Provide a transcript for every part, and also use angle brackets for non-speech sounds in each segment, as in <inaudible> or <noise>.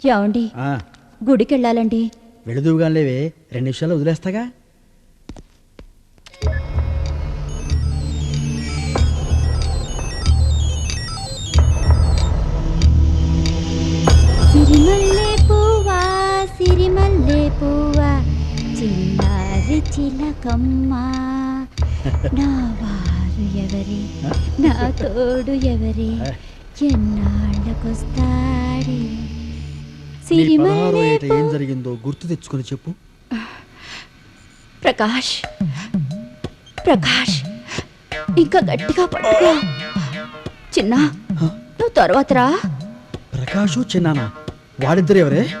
ఏమండి? గుడికి వెళ్ళాలండి వెళుదువుగా లేవే రెండు నిమిషాలు వదిలేస్తాగా? సిరిమల్లె పువ్వా సిరిమల్లె పువ్వా చిన్నారి చిలకమ్మ. <laughs> నా వారు ఎవరి? <laughs> నా తోడు ఎవరి? ఎన్నాళ్ళకొస్తాడే? పదహారో ఏట ఏం జరిగిందో గుర్తు తెచ్చుకొని చెప్పు. ప్రకాష్. ప్రకాష్. ఇంకా గట్టిగా పట్టుకో చిన్న నువ్వు తర్వాత రా. ప్రకాషు చిన్నానా? వాడిద్దరు ఎవరే?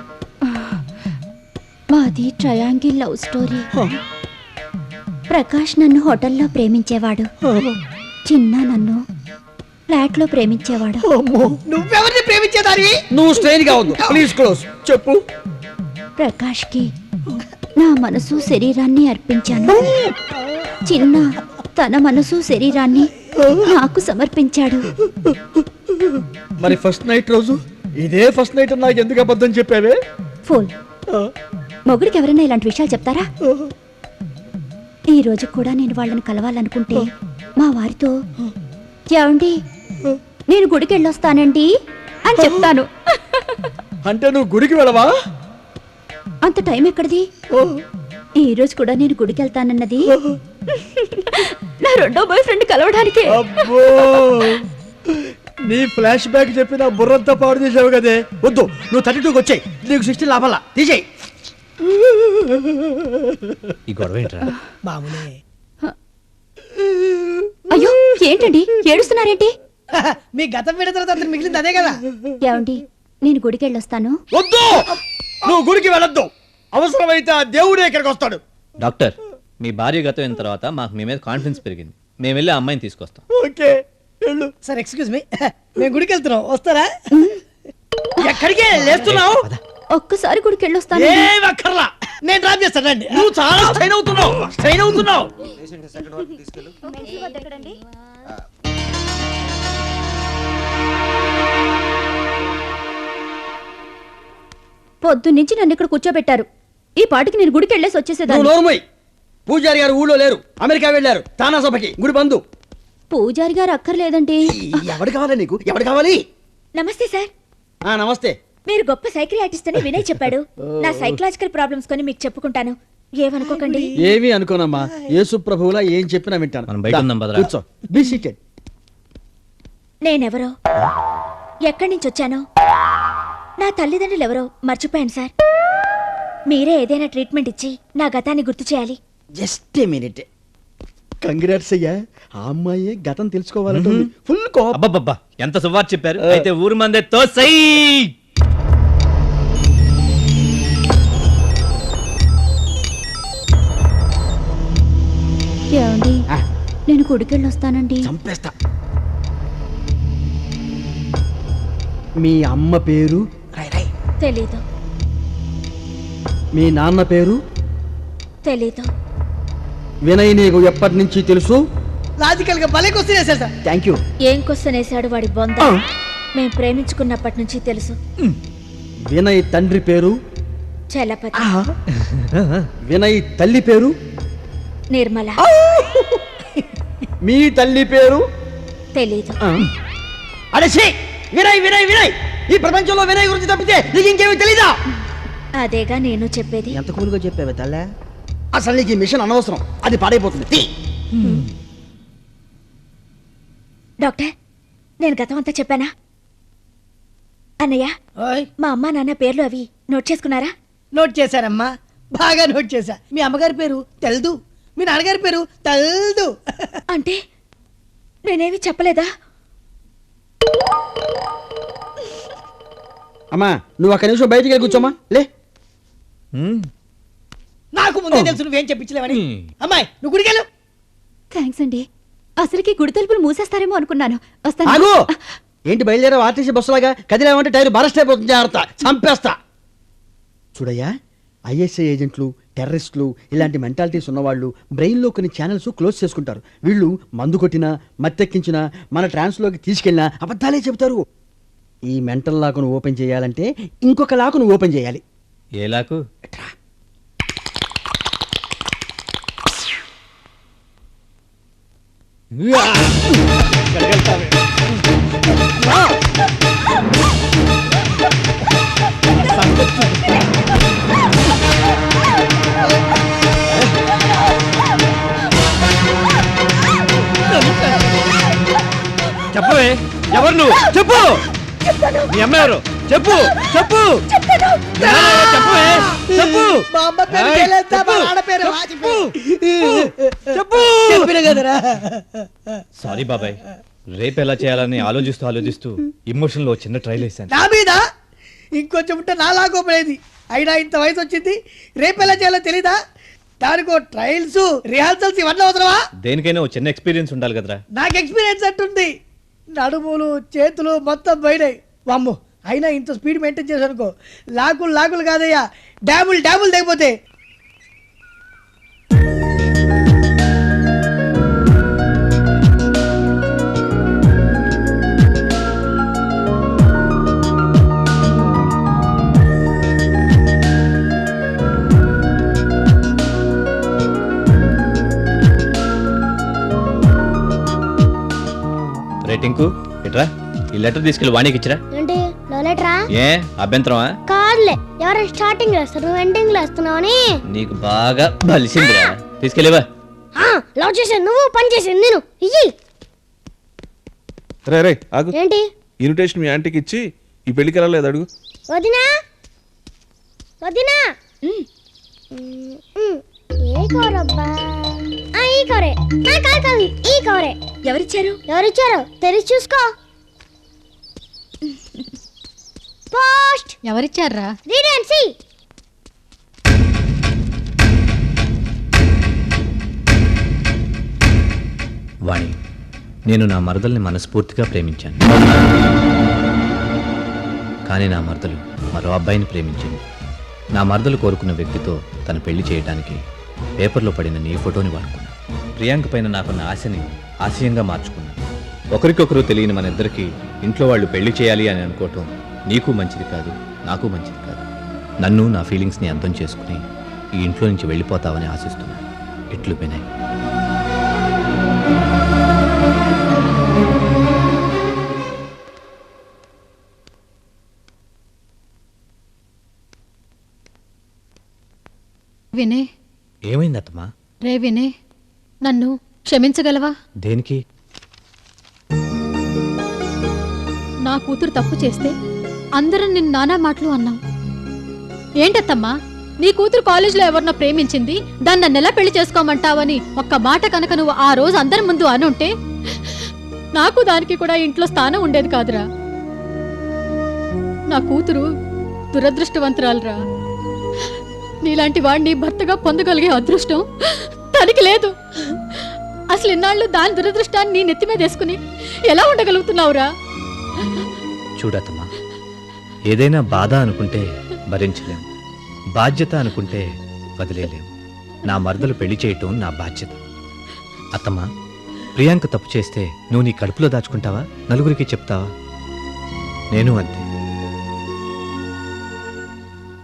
మాది ట్రయాంగిల్ లవ్ స్టోరీ. ప్రకాష్ నన్ను హోటల్లో ప్రేమించేవాడు. చిన్న నన్ను ఫ్లాట్లో ప్రేమించేవాడు. నువ్వెవరిని ప్రేమించేదానివి? నువ్వు స్ట్రెయిన్గా ప్లీజ్ క్లోజ్ చెప్పు. ప్రకాష్కి నా మనసు శరీరాన్ని అర్పించాను. చిన్న తన మనసు శరీరాన్ని నాకు సమర్పించాడు. మరి ఫస్ట్ నైట్ రోజు? ఇదే ఫస్ట్ నైట్ నాకు ఎందుకు అబద్ధం చెప్పావే? ఫోన్. మొగుడికి ఎవరైనా ఇలాంటి విషయాలు చెప్తారా? ఈ రోజు కూడా నేను వాళ్ళని కలవాలనుకుంటే మా వారితో ఏమండి నేను గుడికి వెళ్ళొస్తానండి అని చెప్తాను. అంటే నువ్వు గుడికి వెళ్ళవా? అంత టైం ఎక్కడిది? ఈ రోజు కూడా నేను గుడికి వెళ్తానన్నది నా రెండో బాయ్ ఫ్రెండ్ కలవడానికి. అబ్బో. నీ ఫ్లాష్ బ్యాక్ చెప్పి నా బుర్రంతా పాడు చేసావు కదే. వద్దు నువ్వు థర్టీ టూకి వచ్చాయి. నీకు సిక్స్టీ లాభాలా. తీసేయి. ఈ గొడవ ఏంట్రా? మామూలే. అయ్యో ఏంటండి? ఏడుస్తున్నారేంటి? <laughs> మీ గతం విడిన తర్వాత మిగిలింది అదే కదా? ఏమండి నేను గుడికి వెళ్ళొస్తాను వద్దు! నువ్వు గుడికి వెళ్ళొద్దు. అవసరమైతే ఆ దేవుడే ఇక్కడికి వస్తాడు. డాక్టర్ మీ భార్య గతం అయిన తర్వాత మాకు మీ మీద కాన్ఫిడెన్స్ పెరిగింది. మేము వెళ్ళి ఆ అమ్మాయిని తీసుకొస్తాం. ఓకే వెళ్ళు. Sir excuse me. <laughs> మేము గుడికి వెళ్తున్నాం వస్తారా ఎక్కడికి లేస్తున్నావు? ఒక్కసారి గుడికి వెళ్ళొస్తాను ఏం అక్కర్లా. నేను డ్రాప్ చేస్తానండి నువ్వు చాలా స్ట్రైన్ అవుతున్నావు. స్ట్రైన్ అవుతున్నావు. పొద్దున్నుంచి నన్ను ఇక్కడ కూర్చోబెట్టారు. ఈ పాటికి నేను గుడికి వెళ్ళేసి వచ్చేసేదాన్ని పూజారి గారు ఊళ్ళో లేరు. అమెరికా వెళ్ళారు. తానా సభకి. గుడి బంధు పూజారి గారు అక్కర్లేదండి. ఎవడు కావాలి నీకు? ఎవడు కావాలి? నమస్తే సార్. ఆ నమస్తే. మీరు గొప్ప సైక్రియాటిస్ట్ అని వినయ్ చెప్పాడు. నా సైకలాజికల్ ప్రాబ్లమ్స్ కొని మీకు చెప్పుకుంటాను. ఏమనుకోకండి? ఏమీ అనుకోనమ్మా. యేసు ప్రభువులా ఏం చెప్పినా వింటాను. మనం బయట ఉందాం భద్రా. కూర్చో. బీ సీటెడ్ నేనెవరో? ఎక్కడి నుంచి వచ్చానో? నా తల్లిదండ్రులు ఎవరో మర్చిపోయాను సార్. మీరే ఏదైనా ట్రీట్మెంట్ ఇచ్చి నా గతాన్ని గుర్తు చేయాలి. Just a minute. కంగ్రాట్స్ అయ్యా. ఆ అమ్మాయి గతం తెలుసుకోవాలంటే ఫుల్ కోపం అబ్బబ్బబ్బా ఎంత సువార్ చెప్పారు. అయితే ఊరు మందే తోసై! ఏమండి? ఆ. నేను గుడికి వెళ్ళొస్తానండి చంపేస్తా. మీ అమ్మ పేరు తెలీదు. మీ నాన్న పేరు? తెలీదు. వినయ్ నీకు ఎప్పటి నుంచి తెలుసు? లాజికల్గా భలే క్వశ్చన్ సార్. థ్యాంక్ యూ ఏం క్వశ్చన్ వేశాడు వాడి బొంద? మేము ప్రేమించుకున్నప్పటి నుంచి తెలుసు. వినయ్ తండ్రి పేరు? చలపతి. వినయ్ తల్లి పేరు? నిర్మల. మీ తల్లి పేరు? తెలీదు. అరే! వినయ్ వినయ్ వినయ్! ఈ ప్రపంచంలో వినయ్ గురించి తప్పితే నీకు ఇంకేమీ తెలీదా? అదేగా నేను చెప్పేది. ఎంత కూలుగా చెప్పావే తల్లే? అసలు నీకు ఈ మిషన్ అనవసరం. అది పాడైపోతుంది. తీ. డాక్టర్ నేను గతం అంతా చెప్పానా? అన్నయ్య ఓయ్. మా అమ్మ నాన్న పేర్లు అవి నోట్ చేసుకున్నారా? నోట్ చేశారమ్మా. బాగా నోట్ చేశా. మీ అమ్మగారి పేరు తెల్దు. మీ నాన్నగారి పేరు తెల్దు. అంటే నేనేమి చెప్పలేదా? అమ్మా నువ్వు ఒక్క నిమిషం బయటికి వెళ్ళి కూర్చోమ్మా. లే. నాకు ముందే తెలుసు నువ్వేం చెప్పించలేవని. అమ్మాయి నువ్వు గుడికి వెళ్ళు థ్యాంక్స్ అండి. అసలుకి గుడి తలుపులు మూసేస్తారేమో అనుకున్నాను. వస్తాను. ఏంటి బయలుదేరావు? ఆర్టీసీ బస్సులాగా కదిలేమంటే టైర్ బరస్ట్ అయిపోతుంది. జాగ్రత్త. చంపేస్తా. చూడయ్యా ఐఎస్ఐ ఏజెంట్లు టెర్రరిస్టులు ఇలాంటి మెంటాలిటీస్ ఉన్నవాళ్ళు బ్రెయిన్లో కొన్ని ఛానల్స్ క్లోజ్ చేసుకుంటారు. వీళ్ళు మందు కొట్టినా మత్తెక్కించినా మన ట్రాన్స్లోకి తీసుకెళ్ళినా అబద్ధాలే చెబుతారు. ఈ మెంటల్ లాకును ఓపెన్ చేయాలంటే ఇంకొక లాకును ఓపెన్ చేయాలి. ఏ లాకు? ఎవరు చెప్పు చెప్పు. చెప్పు మా అమ్మ పేరు ఏయ్, జయలలిత, మా చెప్పు, పేరు చెప్పు, వాజపేయి. చెప్పు. చెప్పిన కదరా. సారీ బాబాయ్ రేపు ఎలా చేయాలని ఆలోచిస్తూ ఆలోచిస్తూ ఇమోషన్లో చిన్న ట్రైల్ వేసాను నా మీద ఇంకొంచెం ఉంటే నా లాగోపడేది అయినా ఇంత వయసు వచ్చింది రేపు ఎలా చేయాలో తెలీదా? దానికో ట్రయల్స్ రిహార్సల్స్ ఇవన్నీ అవసరమా? దేనికైనా ఓ చిన్న ఎక్స్పీరియన్స్ ఉండాలి కదరా. నాకు ఎక్స్పీరియన్స్ అంటుంది. నడుములు చేతులు మొత్తం పోయినాయి. వామ్మో అయినా ఇంత స్పీడ్ మెయింటైన్ చేశానుకో లాకులు లాకులు కాదయ్యా. డ్యాములు డ్యాములు తెగిపోతే. రేటింగ్కు ఇట్రా ఈ లెటర్ తీసుకెళ్ళి వాణికి ఇచ్చిరా. ఏంటి లవ్ లెటరా ఏ? అభ్యంతరమా? కాదులే. ఎవరైనా స్టార్టింగ్ వేస్తారు నువ్వు ఎండింగ్ వేస్తున్నావని నీకు బాగా బలిసిందిరా. తీసుకెళ్ళివా లవ్ చేసాను నువ్వు పని చేసాను నేను. ఇయ్యి. రే రే ఆగు. ఏంటి? ఇన్విటేషన్ మీ ఆంటీకి ఇచ్చి ఈ పెళ్ళికి వెళ్ళలేదు అడుగు. వదినా? వదినా? ఏ ఈ కాదు కాదు ఈ కవరే ఎవరిచ్చారు? ఎవరిచ్చారో? తెరిచి చూసుకో. పోస్ట్ ఎవరిచ్చారా రీడ్ అండ్ సీ వాణి నేను నా మరదల్ని మనస్ఫూర్తిగా ప్రేమించాను. కానీ నా మరదలు మరో అబ్బాయిని ప్రేమించింది. నా మరదలు కోరుకున్న వ్యక్తితో తన పెళ్ళి చేయడానికి పేపర్లో పడిన నీ ఫోటోని వాడుకున్నా. ప్రియాంక పైన నాకున్న ఆశని ఆశయంగా మార్చుకున్నా. ఒకరికొకరు తెలియని మన ఇద్దరికి ఇంట్లో వాళ్ళు పెళ్ళి చేయాలి అని అనుకోవటం నీకు మంచిది కాదు నాకు మంచిది కాదు. నన్ను నా ఫీలింగ్స్ని అర్థం చేసుకుని ఈ ఇంట్లో నుంచి వెళ్ళిపోతావని ఆశిస్తున్నా. ఇట్లు వినయ్. వినే ఏమైంది అత్తమ్మా రే వినే నన్ను క్షమించగలవా? దేనికి? నా కూతురు తప్పు చేస్తే అందరం నిన్ను నానా మాటలు అన్నాం. ఏంటత్తమ్మా? నీ కూతురు కాలేజీలో ఎవరినో ప్రేమించింది దాన్ని నన్ను పెళ్ళి చేసుకోమంటావని ఒక్క మాట కనుక నువ్వు ఆ రోజు అందరి ముందు అనుంటే నాకు దానికి కూడా ఇంట్లో స్థానం ఉండేది కాదురా. నా కూతురు దురదృష్టవంతురాలురా. నీలాంటి వాడిని భర్తగా పొందగలిగే అదృష్టం తనకి లేదు. అసలు ఇన్నాళ్ళు దాని దురదృష్టాన్ని నీ నెత్తి మీద వేసుకుని ఎలా ఉండగలుగుతున్నావురా? చూడతమ్మా. ఏదైనా బాధ అనుకుంటే భరించలేం. బాధ్యత అనుకుంటే వదిలేలేం. నా మరదలు పెళ్ళి చేయటం నా బాధ్యత. అత్తమ్మా ప్రియాంక తప్పు చేస్తే నువ్వు నీ కడుపులో దాచుకుంటావా? నలుగురికి చెప్తావా? నేను అంతే.